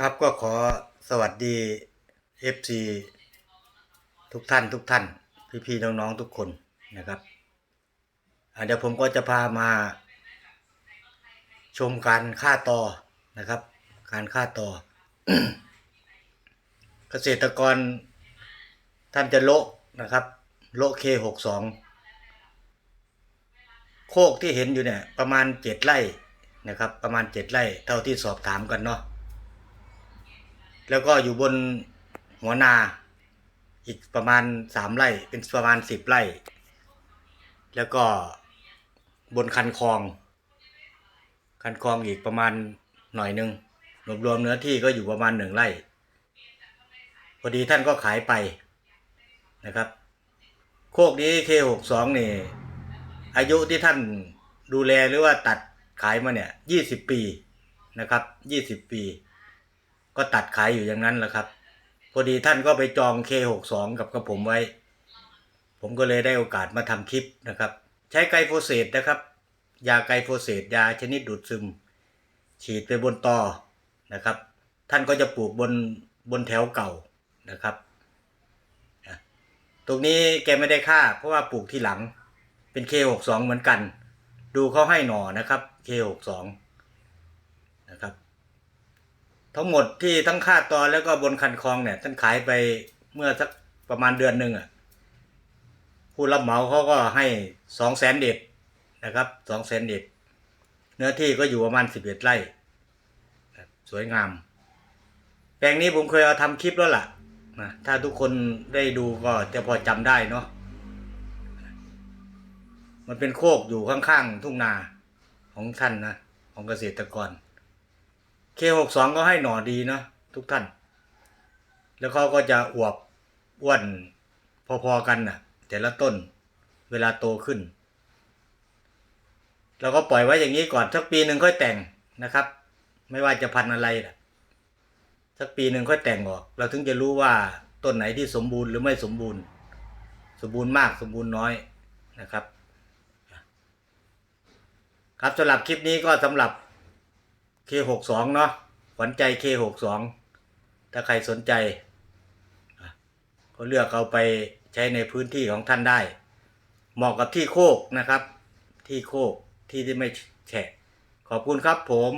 ครับก็ขอสวัสดี FC ทุกท่านทุกท่าน พี่ๆน้องๆทุกคนนะครับเดี๋ยวผมก็จะพามา ชมการฆ่าต่อนะครับ การฆ่าต่อ เกษตรกรท่านจะโละนะครับ โละเคหกสองโคกที่เห็นอยู่เนี่ย ประมาณเจ็ดไร่นะครับ ประมาณเจ็ดไร่เท่าที่สอบถามกันเนาะ แล้วก็อยู่บนหัวนาอีกประมาณสามไร่เป็นประมาณสิบไร่ แล้วก็บนคันคลอง คันคลองอีกประมาณหน่อยหนึ่งรวมรวมๆเนื้อที่ก็อยู่ประมาณหนึ่งไร่ พอดีท่านก็ขายไปนะครับ โคกนี้เคหกสองนี่ อายุที่ท่านดูแลหรือว่าตัดขายมาเนี่ยยี่สิบปีนะครับยี่สิบปี ก็ตัดขายอยู่อย่างนั้นแหละครับ พอดีท่านก็ไปจอง K62 กับกระผมไว้ ผมก็เลยได้โอกาสมาทำคลิปนะครับ ใช้ไกลโฟเสตนะครับ ยาไกลโฟเสตยาชนิดดูดซึม ฉีดไปบนตอนะครับ ท่านก็จะปลูกบนบนแถวเก่านะครับตรงนี้แกไม่ได้ค่า เพราะว่าปลูกที่หลังเป็น K62 เหมือนกัน ดูเขาให้หน่อนะครับ K62 นะครับ ทั้งหมดที่ทั้งค่าตอนแล้วก็บนคันคลองเนี่ยท่านขายไปเมื่อสักประมาณเดือนหนึ่งอะผู้รับเหมาเขาก็ให้สองแสนเด็ดนะครับสองแสนเด็ดเนื้อที่ก็อยู่ประมาณสิบเอ็ดไร่สวยงาม แปลงนี้ผมเคยเอาทำคลิปแล้วล่ะนะถ้าทุกคนได้ดูก็จะพอจำได้เนาะมันเป็นโคกอยู่ข้างๆทุ่งนาของท่านนะ ของเกษตรกร เคหกสองก็ให้หน่อดีเนาะทุกท่าน แล้วเขาก็จะอวบอ้วนพอๆกันน่ะ แต่ละต้นเวลาโตขึ้น เราก็ปล่อยไว้อย่างนี้ก่อนสักปีหนึ่งค่อยแต่งนะครับ ไม่ว่าจะพันธุ์อะไรนะสักปีหนึ่งค่อยแต่งออก เราถึงจะรู้ว่าต้นไหนที่สมบูรณ์หรือไม่สมบูรณ์ สมบูรณ์มากสมบูรณ์น้อยนะครับ ครับสำหรับคลิปนี้ก็สำหรับ K62 เนาะขวัญใจ K62 ถ้าใครสนใจก็เลือกเอาไปใช้ในพื้นที่ของท่านได้ เหมาะกับที่โคกนะครับ ที่โคกที่ที่ไม่แฉะขอบคุณครับผม